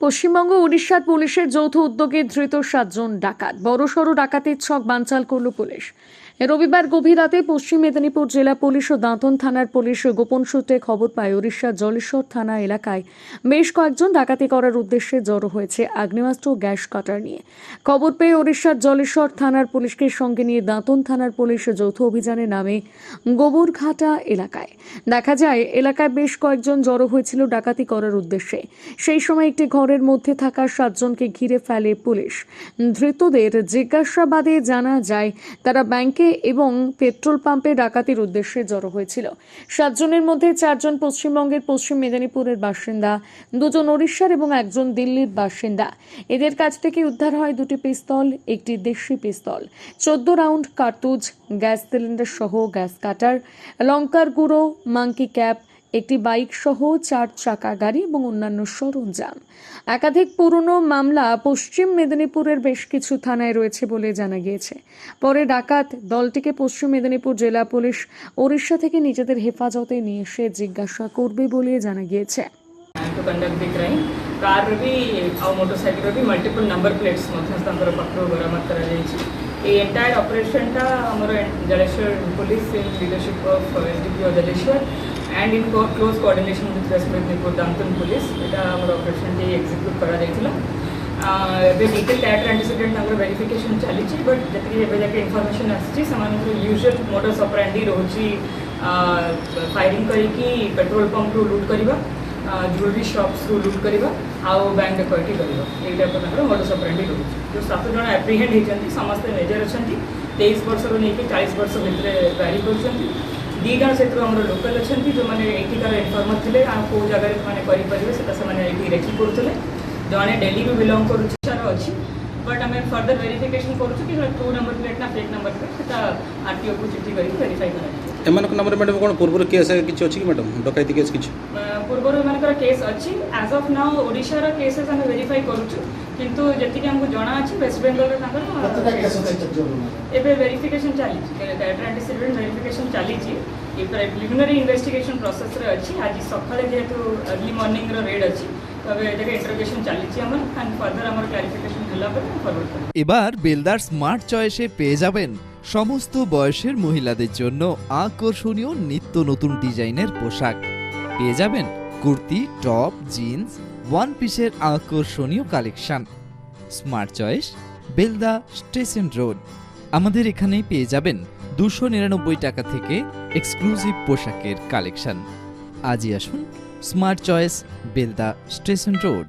পশ্চিমবঙ্গ উড়িষ্যার পুলিশের যৌথ উদ্যোগে ধৃত সাতজন ডাকাত। বড়সড় ডাকাতির ছক বানচাল করল পুলিশ। রবিবার গভীর রাতে পশ্চিম মেদিনীপুর জেলা পুলিশ ও দাঁতন থানার পুলিশ গোপন সূত্রে খবর পায় উড়িষ্যার জলেশ্বর থানা এলাকায় বেশ কয়েকজন ডাকাতি করার উদ্দেশ্যে জড়ো হয়েছে আগ্নেয়াস্ত্র গ্যাস কাটার নিয়ে। খবর পেয়ে উড়িষ্যার জলেশ্বর থানার পুলিশকে সঙ্গে নিয়ে দাঁতন থানার পুলিশ যৌথ অভিযানে নামে গোবরঘাটা এলাকায়। দেখা যায়, এলাকায় বেশ কয়েকজন জড়ো হয়েছিল ডাকাতি করার উদ্দেশ্যে। সেই সময় একটি ঘরের মধ্যে থাকা সাতজনকে ঘিরে ফেলে পুলিশ। ধৃতদের জিজ্ঞাসাবাদে জানা যায়, তারা ব্যাংকে এবং পেট্রোল পাম্পে ডাকাতির উদ্দেশ্যে জড়ো হয়েছিল। সাতজনের মধ্যে চারজন পশ্চিমবঙ্গের পশ্চিম মেদিনীপুরের বাসিন্দা, দুজন ওড়িশার এবং একজন দিল্লির বাসিন্দা। এদের কাছ থেকে উদ্ধার হয় দুটি পিস্তল, একটি দেশি পিস্তল। চোদ্দ রাউন্ড কার্তুজ, গ্যাস সিলিন্ডার সহ গ্যাস কাটার, লঙ্কার গুঁড়ো মাঙ্কি ক্যাপ একটি বাইক সহ চার চাকা গাড়ি এবং অন্যান্য সরঞ্জাম। একাধিক পুরনো মামলা পশ্চিম মেদিনীপুরের বেশ কিছু থানায় রয়েছে বলে জানা গিয়েছে। পরে ডাকাত দলটিকে পশ্চিম মেদিনীপুর জেলা পুলিশ ওড়িশা থেকে নিজেদের হেফাজতে নিয়ে এসে জিজ্ঞাসা করবে বলে জানা গিয়েছে। कार भी और मोटरसाइकिल भी मल्टीपल नंबर प्लेट्स मध्यस्थान पक्ष ତାଙ୍କର ପାଖରୁ ବରାମଦ କରାଯାଇଛି এই ଏଣ୍ଟାୟାର ଅପରେସନଟା ଆମର Jaleswar police in leadership of S D P O Jaleswar and in close coordination with west Medinipur Dantan police ଏଇଟା ଆମର ଅପରେସନଟି ଏକ୍ଜିକ୍ୟୁଟ୍ କରାଯାଇଥିଲା ଆଁ, ଏବେ ଡିଟେଲ୍ କ୍ୟାରେକ୍ଟର ଆଣ୍ଟିସିଡେଣ୍ଟ ତାଙ୍କର ଭେରିଫିକେସନ୍ ଚାଲିଛି ବଟ୍ ଯେତିକି ଏବେ ଯାକେ ଇନଫର୍ମେସନ୍ ଆସିଛି ସେମାନଙ୍କର ୟୁଜୁଆଲ୍ ମୋଟର୍ସ ଅପରାଣ୍ଡି ରହୁଛି ଫାୟାରିଂ କରିକି ପେଟ୍ରୋଲ ପମ୍ପରୁ ଲୁଟ୍ କରିବା ଜୁଏଲାରୀ ସପ୍ସରୁ ଲୁଟ୍ କରିବା ଆଉ ବ୍ୟାଙ୍କ ଡକାୟତି କରିବା ଏଇଟା ତାଙ୍କର ମୋଟର୍ସ ଅପରାଣ୍ଡି ରହୁଛି ଯେଉଁ ସାତ ଜଣ ଆପ୍ରିହେଣ୍ଡ ହେଇଛନ୍ତି ସମସ୍ତେ ମେଜର ଅଛନ୍ତି ତେଇଶ ବର୍ଷରୁ ନେଇକି ଚାଳିଶ ବର୍ଷ ଭିତରେ ଗାଡ଼ି କରୁଛନ୍ତି ଦୁଇ ଜଣ ସେଥିରୁ ଆମର ଲୋକାଲ ଅଛନ୍ତି ଯେଉଁମାନେ ଏଇଠିକାର ଇନଫର୍ମର ଥିଲେ ଆଉ କେଉଁ ଜାଗାରେ ସେମାନେ କରିପାରିବେ ସେଟା ସେମାନେ ଏଇଠି ରେକି କରୁଥିଲେ ଜଣେ ଡେଲିରୁ ବିଲଙ୍ଗ କରୁଛି ତାର ଅଛି ବଟ୍ ଆମେ ଫର୍ଦର ଭେରିଫିକେସନ୍ କରୁଛୁ କି ଟୁ ନମ୍ବର ପ୍ଲେଟ୍ ନା ଫେକ୍ ନମ୍ବର ପ୍ଲେଟ୍ ସେଟା ଆର୍ଟିଓକୁ ଚିଠି କରିକି ଭେରିଫାଇ କରାଯିବ ଏମାନଙ୍କ ନାମରେ ମ୍ୟାଡ଼ାମ୍ କ'ଣ ପୂର୍ବରୁ କେସ୍ କିଛି ଅଛି କି ମ୍ୟାଡ଼ାମ୍ ଡକାୟତି କେସ୍ କିଛି ପୂର୍ବରୁ ଏମାନଙ୍କର କେସ୍ ଅଛି ଆଜ୍ ଅଫ୍ ନାଉ ଓଡ଼ିଶାର କେସେସ୍ ଆମେ ଭେରିଫାଇ କରୁଛୁ କିନ୍ତୁ ଯେତିକି ଆମକୁ ଜଣା ଅଛି ୱେଷ୍ଟବେଙ୍ଗଲରେ ତାଙ୍କର case ଅଛି। ଏବେ ଭେରିଫିକେସନ୍ ଚାଲିଛି କ୍ୟାରେକ୍ଟର ଆଣ୍ଟିସିଡେଣ୍ଟ ଭେରିଫିକେସନ୍ ଚାଲିଛି ଏ ପ୍ରିଲିମିନାରୀ ଇନଭେଷ୍ଟିଗେସନ୍ ପ୍ରୋସେସ୍ରେ ଅଛି ଆଜି ସକାଳେ ଯେହେତୁ ଅର୍ଲି ମର୍ଣ୍ଣିଂର ରେଡ୍ ଅଛି এবার বেলদার স্মার্ট চয়েসে পেয়ে যাবেন সমস্ত বয়সের মহিলাদের জন্য আকর্ষণীয় নিত্য নতুন ডিজাইনের পোশাক। পেয়ে যাবেন কুর্তি, টপ, জিন্স ওয়ান পিসের আকর্ষণীয় collection smart choice Belda station road. আমাদের এখানেই পেয়ে যাবেন দুশো নিরানব্বই টাকা থেকে এক্সক্লুসিভ পোশাকের কালেকশন আজই আসুন smart choice Belda station road.